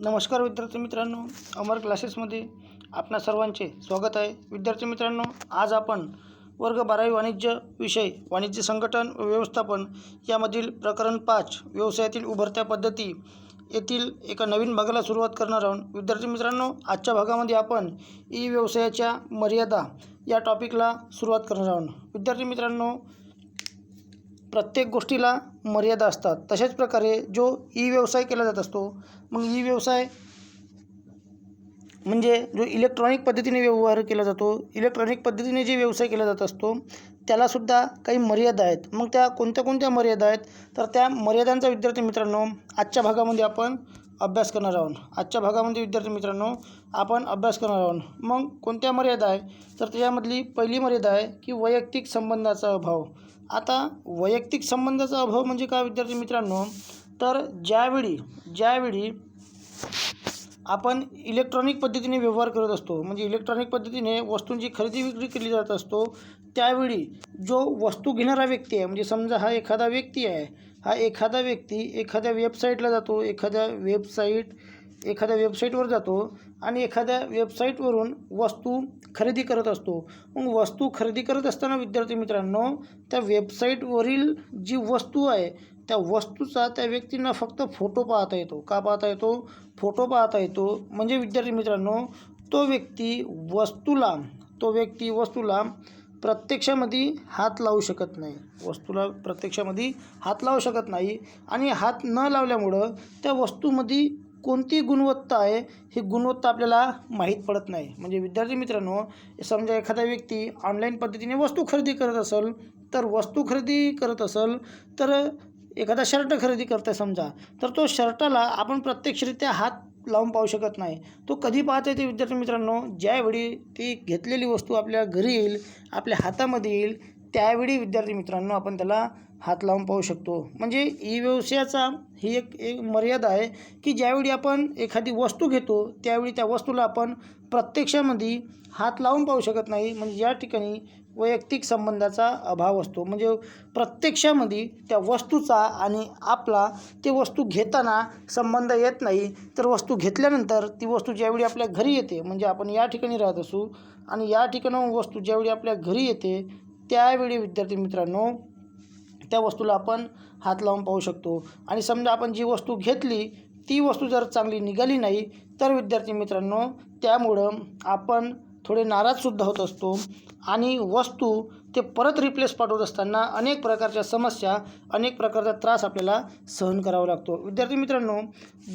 नमस्कार विद्यार्थी मित्रांनो अमर क्लासेसमध्ये आपणा सर्वांचे स्वागत आहे. विद्यार्थी मित्रांनो आज आपण वर्ग बारावी वाणिज्य विषय वाणिज्य संघटन व व्यवस्थापन यामधील प्रकरण पाच व्यवसायातील उभरत्या पद्धती येथील एका नवीन भागाला सुरुवात करणार आहोत. विद्यार्थी मित्रांनो आजच्या भागामध्ये आपण ई व्यवसायाच्या मर्यादा या टॉपिकला सुरुवात करणार आहोत. विद्यार्थी मित्रांनो प्रत्येक गोष्टीला मर्यादा असतात. तशाच प्रकारे जो ई व्यवसाय केला जात असतो मग ई व्यवसाय म्हणजे जो इलेक्ट्रॉनिक पद्धतीने व्यवहार केला जातो इलेक्ट्रॉनिक पद्धतीने जे व्यवसाय केला जात असतो त्यालासुद्धा काही मर्यादा आहेत. मग त्या कोणत्या कोणत्या मर्यादा आहेत? तर त्या मर्यादांचा विद्यार्थी मित्रांनो आजच्या भागामध्ये आपण अभ्यास करणार आहोत. आजच्या भागामध्ये विद्यार्थी मित्रांनो आपण अभ्यास करणार आहोत. मग कोणत्या मर्यादा आहे तर त्याच्यामधली पहिली मर्यादा आहे की वैयक्तिक संबंधाचा अभाव. आता वैयक्तिक संबंधाचा अभाव म्हणजे काय विद्यार्थी मित्रांनो? तर ज्यावेळी ज्यावेळी आपण इलेक्ट्रॉनिक पद्धतीने व्यवहार करत असतो म्हणजे इलेक्ट्रॉनिक पद्धतीने वस्तूंची खरेदी विक्री केली जात असतो त्यावेळी जो वस्तू घेणारा व्यक्ती आहे म्हणजे समजा हा एखादा व्यक्ती आहे हा एखादा व्यक्ती एखाद्या वेबसाईटला जातो एखाद्या वेबसाईट एखाद्या वेबसाईटवर जातो आणि एखाद्या वेबसाईटवरून वस्तू खरेदी करत असतो. मग वस्तू खरेदी करत असताना विद्यार्थी मित्रांनो त्या वेबसाईटवरील जी वस्तू आहे त्या वस्तूचा त्या व्यक्तींना फक्त फोटो पाहता येतो. का पाहता येतो? फोटो पाहता येतो. म्हणजे विद्यार्थी मित्रांनो तो व्यक्ती वस्तूला तो व्यक्ती वस्तूला प्रत्यक्षामध्ये हात लावू शकत नाही. वस्तूला प्रत्यक्षामध्ये हात लावू शकत नाही आणि हात न लावल्यामुळं त्या वस्तूमध्ये कोणती गुणवत्ता आहे ही गुणवत्ता आपल्याला माहीत पडत नाही. म्हणजे विद्यार्थी मित्रांनो समजा एखादा व्यक्ती ऑनलाईन पद्धतीने वस्तू खरेदी करत असेल तर वस्तू खरेदी करत असेल तर एखादा शर्ट खरेदी करत आहे समजा तर तो शर्टाला आपण प्रत्यक्षरित्या हात लावून पाहू शकत नाही. तो कधी पाहता येते विद्यार्थी मित्रांनो? ज्यावेळी ती घेतलेली वस्तू आपल्या घरी येईल आपल्या हातामध्ये येईल त्यावेळी विद्यार्थी मित्रांनो आपण त्याला हात लावून पाहू शकतो. म्हणजे ई व्यवसायाचा ही एक एक मर्यादा आहे की ज्यावेळी आपण एखादी वस्तू घेतो त्यावेळी त्या वस्तूला आपण प्रत्यक्षामध्ये हात लावून पाहू शकत नाही. म्हणजे या ठिकाणी वैयक्तिक संबंधाचा अभाव असतो. म्हणजे प्रत्यक्षामध्ये त्या वस्तूचा आणि आपला ते वस्तू घेताना संबंध येत नाही. तर वस्तू घेतल्यानंतर ती वस्तू ज्यावेळी आपल्या घरी येते म्हणजे आपण या ठिकाणी राहत असू आणि या ठिकाणाहून वस्तू ज्यावेळी आपल्या घरी येते त्यावेळी विद्यार्थी मित्रांनो त्या वस्तूला आपण हात लावून पाहू शकतो. आणि समजा आपण जी वस्तू घेतली ती वस्तू जर चांगली निघाली नाही तर विद्यार्थी मित्रांनो त्यामुळं आपण थोडे नाराजसुद्धा होत असतो. आणि वस्तू ते परत रिप्लेस पाठवत असताना अनेक प्रकारच्या समस्या अनेक प्रकारचा त्रास आपल्याला सहन करावा लागतो. विद्यार्थी मित्रांनो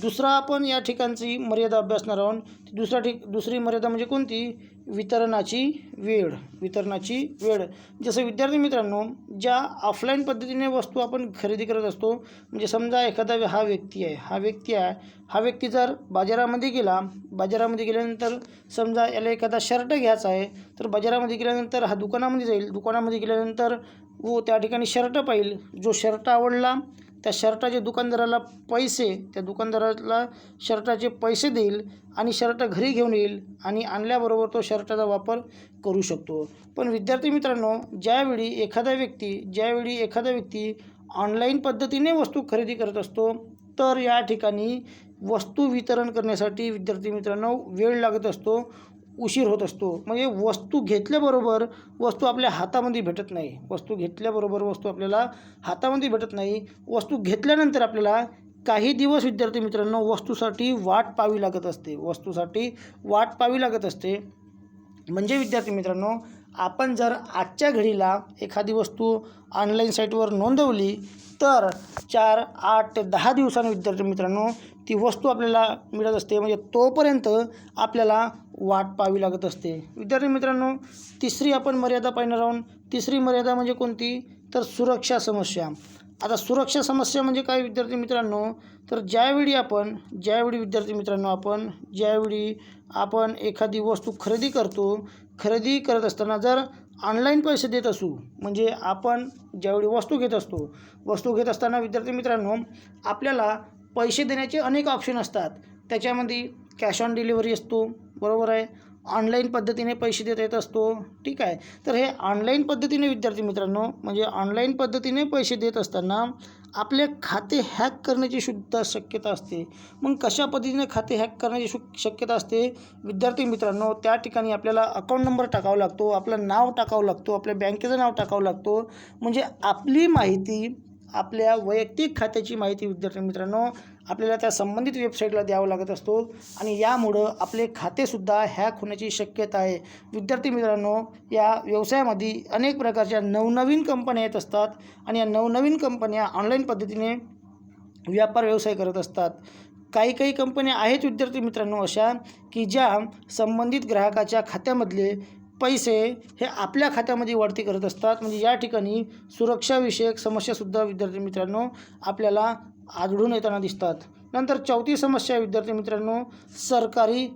दुसरा आपण या ठिकाणची मर्यादा अभ्यासणार आहोत. दुसरा ठिक दुसरी मर्यादा म्हणजे कोणती? वितरणाची वेळ वितरणाची वेळ. जसं विद्यार्थी मित्रांनो ज्या ऑफलाईन पद्धतीने वस्तू आपण खरेदी करत असतो म्हणजे समजा एखादा हा व्यक्ती आहे हा व्यक्ती आहे हा व्यक्ती जर बाजारामध्ये गेला बाजारामध्ये गेल्यानंतर समजा याला एखादा शर्ट घ्यायचा आहे तर बाजारामध्ये गेल्यानंतर हा दुकानामध्ये जाईल दुकानामध्ये गेल्यानंतर व त्या ठिकाणी शर्ट पाहिल. जो शर्ट आवडला त्या शर्टाचे दुकानदाराला पैसे त्या दुकानदाराला शर्टाचे पैसे देईल आणि शर्ट घरी घेऊन येईल आणि आणल्याबरोबर तो शर्टाचा वापर करू शकतो. पण विद्यार्थी मित्रांनो ज्यावेळी एखादा व्यक्ती ज्यावेळी एखादा व्यक्ती ऑनलाईन पद्धतीने वस्तू खरेदी करत असतो तर या ठिकाणी वस्तू वितरण करण्यासाठी विद्यार्थी मित्रांनो वेळ लागत असतो. उशीर होत असतो. म्हणजे वस्तू घेतल्याबरोबर वस्तू आपल्या हातामध्ये भेटत नाही. वस्तू घेतल्याबरोबर वस्तू आपल्याला हातामध्ये भेटत नाही. वस्तू घेतल्यानंतर आपल्याला काही दिवस विद्यार्थी मित्रांनो वस्तूसाठी वाट पाहावी लागत असते. वस्तूसाठी वाट पाहावी लागत असते. म्हणजे विद्यार्थी मित्रांनो आपण जर आजच्या घडीला एखादी वस्तू ऑनलाईन साईटवर नोंदवली तर चार आठ ते दहा दिवसांनी विद्यार्थी मित्रांनो ती वस्तू आपल्याला मिळत असते. म्हणजे तोपर्यंत आपल्याला वाट पाहावी लागत असते. विद्यार्थी मित्रांनो तिसरी आपण मर्यादा पाहणार आहोत. तिसरी मर्यादा म्हणजे कोणती? तर सुरक्षा समस्या. आता सुरक्षा समस्या म्हणजे काय विद्यार्थी मित्रांनो? तर ज्यावेळी आपण ज्यावेळी विद्यार्थी मित्रांनो आपण ज्यावेळी आपण एखादी वस्तू खरेदी करतो खरेदी करत असताना जर ऑनलाईन पैसे देत असू म्हणजे आपण ज्यावेळी वस्तू घेत असतो वस्तू घेत असताना विद्यार्थी मित्रांनो आपल्याला पैसे देण्याचे अनेक ऑप्शन असतात. त्याच्यामध्ये कॅश ऑन डिलिव्हरी असतो बरोबर आहे. ऑनलाईन पद्धतीने पैसे देता येत असतो ठीक आहे. तर हे ऑनलाईन पद्धतीने विद्यार्थी मित्रांनो म्हणजे ऑनलाईन पद्धतीने पैसे देत असताना आपले खाते हॅक करण्याची सुद्धा शक्यता असते. मग कशा पद्धतीने खाते हॅक करण्याची शु शक्यता असते? विद्यार्थी मित्रांनो त्या ठिकाणी आपल्याला अकाउंट नंबर टाकावा लागतो आपलं नाव टाकावं लागतो आपल्या बँकेचं नाव टाकावं लागतो. म्हणजे आपली माहिती आपल्या वैयक्तिक खात्याची माहिती विद्यार्थी मित्रांनो आपल्याला त्या संबंधित वेबसाईटला द्यावं लागत असतो. आणि यामुळं आपले खातेसुद्धा हॅक होण्याची शक्यता आहे. विद्यार्थी मित्रांनो या व्यवसायामध्ये अनेक प्रकारच्या नवनवीन कंपन्या येत असतात आणि या नवनवीन कंपन्या ऑनलाईन पद्धतीने व्यापार व्यवसाय करत असतात. काही काही कंपन्या आहेत विद्यार्थी मित्रांनो अशा की ज्या संबंधित ग्राहकाच्या खात्यामधले पैसे हे आपल्या खात्यामध्ये वाढती करत असतात. म्हणजे या ठिकाणी सुरक्षाविषयक समस्यासुद्धा विद्यार्थी मित्रांनो आपल्याला आढळून येताना दिसतात. नंतर चौथी समस्या विद्यार्थी मित्रांनो सरकारी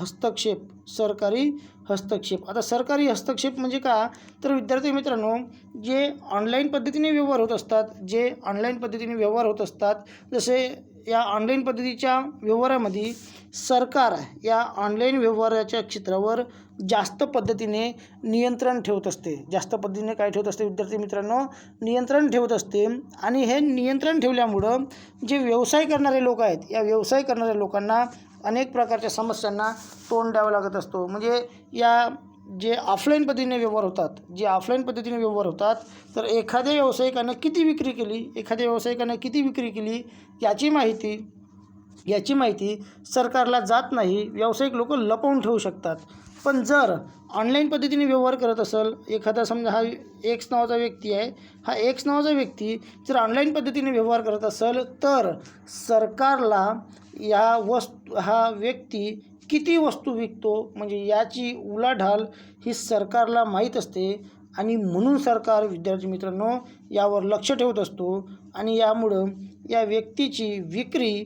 हस्तक्षेप. सरकारी हस्तक्षेप. आता सरकारी हस्तक्षेप म्हणजे का? तर विद्यार्थी मित्रांनो जे ऑनलाईन पद्धतीने व्यवहार होत असतात जे ऑनलाईन पद्धतीने व्यवहार होत असतात जसे या ऑनलाईन पद्धतीच्या व्यवहारामध्ये सरकार या ऑनलाईन व्यवहाराच्या क्षेत्रावर जास्त पद्धतीने नियंत्रण ठेवत असते. जास्त पद्धतीने काय ठेवत असते विद्यार्थी मित्रांनो? नियंत्रण ठेवत असते. आणि हे नियंत्रण ठेवल्यामुळं जे व्यवसाय करणारे लोक आहेत या व्यवसाय करणाऱ्या लोकांना अनेक प्रकारच्या समस्यांना तोंड द्यावं लागत असतो. म्हणजे या जे ऑफलाईन पद्धतीने व्यवहार होतात जे ऑफलाईन पद्धतीने व्यवहार होतात तर एखाद्या व्यावसायिकानं किती विक्री केली एखाद्या व्यावसायिकानं किती विक्री केली याची माहिती याची माहिती सरकारला जात नाही व्यावसायिक लोक लपवून ठेवू शकतात. पण जर ऑनलाईन पद्धतीने व्यवहार करत असेल एखादा समजा हा एक्स नावाचा व्यक्ती आहे हा एक्स नावाचा व्यक्ती जर ऑनलाईन पद्धतीने व्यवहार करत असेल तर सरकारला या वस्तू हा व्यक्ती किती वस्तू विकतो म्हणजे याची उलाढाल ही सरकारला माहीत असते आणि म्हणून सरकार विद्यार्थी मित्रांनो यावर लक्ष ठेवत असतो आणि यामुळं या व्यक्तीची विक्री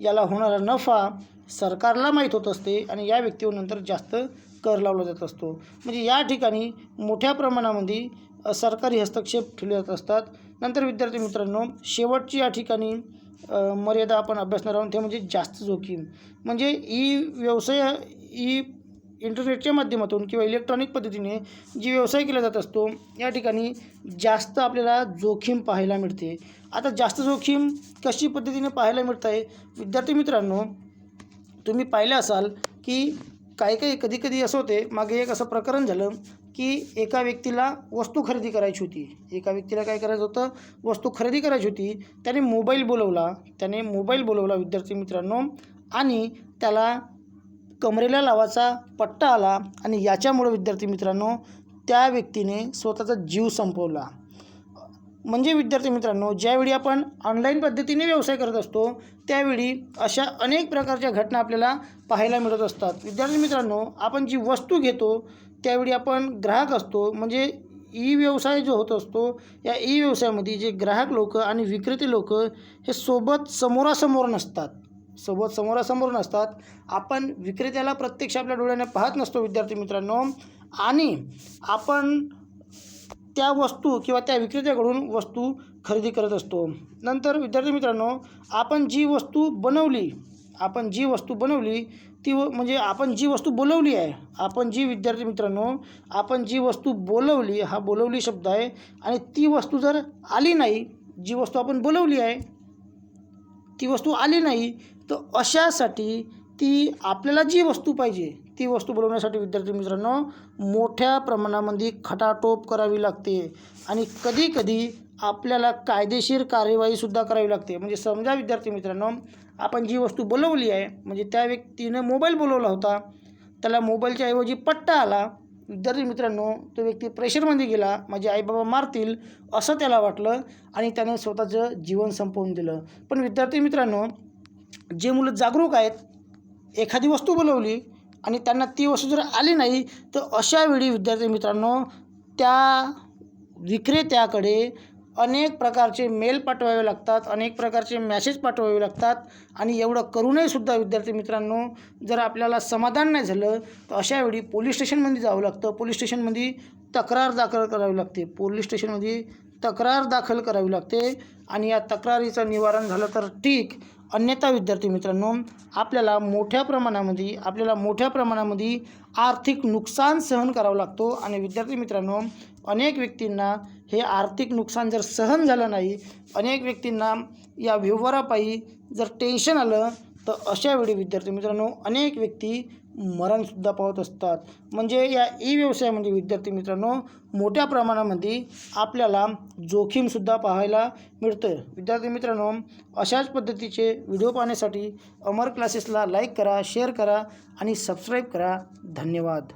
याला होणारा नफा सरकारला माहीत होत असते आणि या व्यक्तीवर नंतर जास्त कर लावला जात असतो. म्हणजे या ठिकाणी मोठ्या प्रमाणामध्ये सरकारी हस्तक्षेप ठेवले जात असतात. नंतर विद्यार्थी मित्रांनो शेवटची या ठिकाणी मर्यादा आपण अभ्यासणार आहोत. ते म्हणजे जास्त जोखीम. म्हणजे ई व्यवसाय ई इंटरनेटच्या माध्यमातून किंवा इलेक्ट्रॉनिक पद्धतीने जी व्यवसाय केला जात असतो या ठिकाणी जास्त आपल्याला जोखीम पाहायला मिळते. आता जास्त जोखीम कशी पद्धतीने पाहायला मिळत आहे? विद्यार्थी मित्रांनो तुम्ही पाहिलं असाल की काही काही कधी कधी असं होते मागे एक असं प्रकरण झालं की एका व्यक्तीला वस्तू खरेदी करायची होती. एका व्यक्तीला काय करायचं होतं? वस्तू खरेदी करायची होती. त्याने मोबाईल बोलवला. त्याने मोबाईल बोलवला विद्यार्थी मित्रांनो आणि त्याला कमरेला लावाचा पट्टा आला आणि याच्यामुळं विद्यार्थी मित्रांनो त्या व्यक्तीने स्वतःचा जीव संपवला. म्हणजे विद्यार्थी मित्रांनो ज्यावेळी आपण ऑनलाईन पद्धतीने व्यवसाय करत असतो त्यावेळी अशा अनेक प्रकारच्या घटना आपल्याला पाहायला मिळत असतात. विद्यार्थी मित्रांनो आपण जी वस्तू घेतो त्यावेळी आपण ग्राहक असतो. म्हणजे ई व्यवसाय जो होत असतो या ई व्यवसायामध्ये जे ग्राहक लोक आणि विक्रेते लोक हे सोबत समोरासमोर नसतात. सोबत समोरासमोर नसतात. आपण विक्रेत्याला प्रत्यक्ष आपल्या डोळ्याने पाहत नसतो विद्यार्थी मित्रांनो. आणि आपण त्या वस्तू किंवा त्या विक्रेत्याकडून वस्तू खरेदी करत असतो. नंतर विद्यार्थी मित्रांनो आपण जी वस्तू बनवली आपण जी वस्तू बनवली ती व म्हणजे आपण जी वस्तू बोलवली आहे आपण जी विद्यार्थी मित्रांनो आपण जी वस्तू बोलवली हा बोलवली शब्द आहे आणि ती वस्तू जर आली नाही जी वस्तू आपण बोलवली आहे ती वस्तू आली नाही तर अशासाठी ती आपल्याला जी वस्तू पाहिजे ती वस्तू बनवण्यासाठी विद्यार्थी मित्रांनो मोठ्या प्रमाणामध्ये खटाटोप करावी लागते. आणि कधीकधी आपल्याला कायदेशीर कार्यवाहीसुद्धा करावी लागते. म्हणजे समजा विद्यार्थी मित्रांनो आपण जी वस्तू बोलवली आहे म्हणजे त्या व्यक्तीनं मोबाईल बोलवला होता त्याला मोबाईलच्या ऐवजी पट्टा आला विद्यार्थी मित्रांनो तो व्यक्ती प्रेशरमध्ये गेला माझे आईबाबा मारतील असं त्याला वाटलं आणि त्याने स्वतःचं जीवन संपवून दिलं. पण विद्यार्थी मित्रांनो जे मुलं जागरूक आहेत एखादी वस्तू बोलवली आणि त्यांना ती वस्तू जर आली नाही तर अशावेळी विद्यार्थी मित्रांनो त्या विक्रेत्याकडे अनेक प्रकारचे मेल पाठवावे लागतात अनेक प्रकारचे मॅसेज पाठवावे लागतात आणि एवढं करूनही सुद्धा विद्यार्थी मित्रांनो जर आपल्याला समाधान नाही झालं तर अशावेळी पोलीस स्टेशनमध्ये जावं लागतं. पोलीस स्टेशनमध्ये तक्रार दाखल करावी लागते. पोलीस स्टेशनमध्ये तक्रार दाखल करावी लागते आणि या तक्रारीचं निवारण झालं तर ठीक. अन्यथा विद्यार्थी मित्रांनो आपल्याला मोठ्या प्रमाणामध्ये आपल्याला मोठ्या प्रमाणामध्ये आर्थिक नुकसान सहन करावं लागतो. आणि विद्यार्थी मित्रांनो अनेक व्यक्तींना हे आर्थिक नुकसान जर सहन झालं नाही अनेक व्यक्तींना या व्यवहारापायी जर टेन्शन आलं तर अशा वेळी विद्यार्थी मित्रांनो अनेक व्यक्ती मरणसुद्धा पावत असतात. म्हणजे या ई व्यवसायामध्ये विद्यार्थी मित्रांनो मोठ्या प्रमाणामध्ये आपल्याला जोखीमसुद्धा पाहायला मिळतं विद्यार्थी मित्रांनो अशाच पद्धतीचे व्हिडिओ पाहण्यासाठी अमर क्लासेसला लाईक करा शेअर करा आणि सबस्क्राईब करा. धन्यवाद.